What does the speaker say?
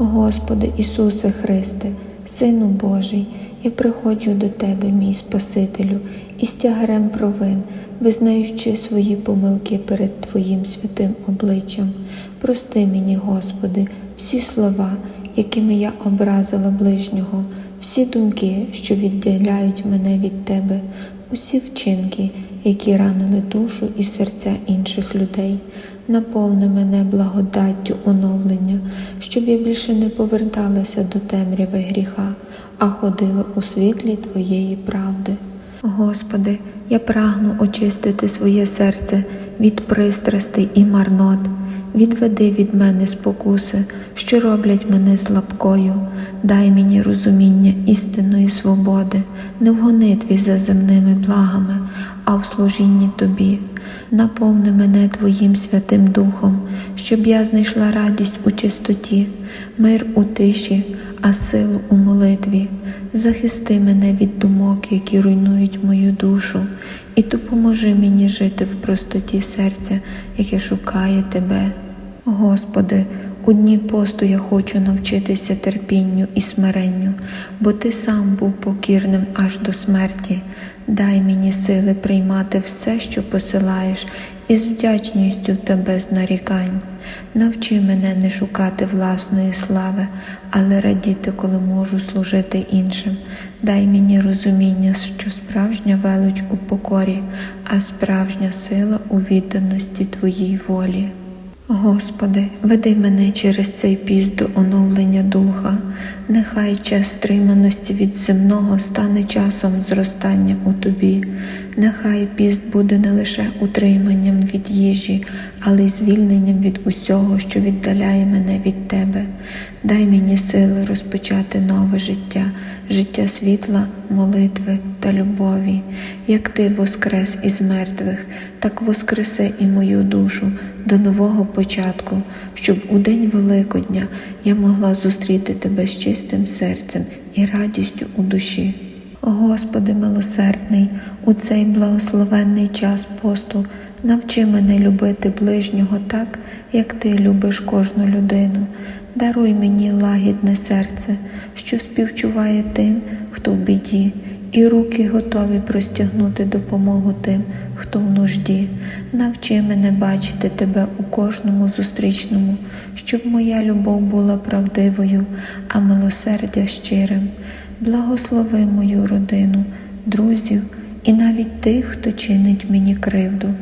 Господи Ісусе Христе, Сину Божий, я приходжу до Тебе, мій Спасителю, із тягарем провин, визнаючи свої помилки перед Твоїм святим обличчям. Прости мені, Господи, всі слова, якими я образила ближнього, всі думки, що відділяють мене від Тебе, усі вчинки, які ранили душу і серця інших людей. Наповни мене благодаттю оновлення, щоб я більше не поверталася до темряви гріха, а ходила у світлі Твоєї правди. Господи, я прагну очистити своє серце від пристрастей і марнот. Відведи від мене спокуси, що роблять мене слабкою, дай мені розуміння істинної свободи, не в гонитві за земними благами, а в служінні Тобі. Наповни мене Твоїм Святим Духом, щоб я знайшла радість у чистоті, мир у тиші, а силу у молитві. Захисти мене від думок, які руйнують мою душу, і допоможи мені жити в простоті серця, яке шукає Тебе. Господи, у дні посту я хочу навчитися терпінню і смиренню, бо Ти сам був покірним аж до смерті. Дай мені сили приймати все, що посилаєш, із вдячністю та без нарікань. Навчи мене не шукати власної слави, але радіти, коли можу служити іншим. Дай мені розуміння, що справжня велич у покорі, а справжня сила у відданості Твоїй волі. Господи, веди мене через цей піст до оновлення духа, нехай час стриманості від земного стане часом зростання у тобі, нехай піст буде не лише утриманням від їжі, але й звільненням від усього, що віддаляє мене від Тебе. Дай мені сили розпочати нове життя, життя світла, молитви та любові. Як Ти воскрес із мертвих, так воскреси і мою душу до нового початку, щоб у день Великодня я могла зустріти Тебе з чистим серцем і радістю у душі. Господи милосердний, у цей благословенний час посту навчи мене любити ближнього так, як Ти любиш кожну людину. Даруй мені лагідне серце, що співчуває тим, хто в біді, і руки готові простягнути допомогу тим, хто в нужді. Навчи мене бачити тебе у кожному зустрічному, щоб моя любов була правдивою, а милосердя щирим. Благослови мою родину, друзів і навіть тих, хто чинить мені кривду.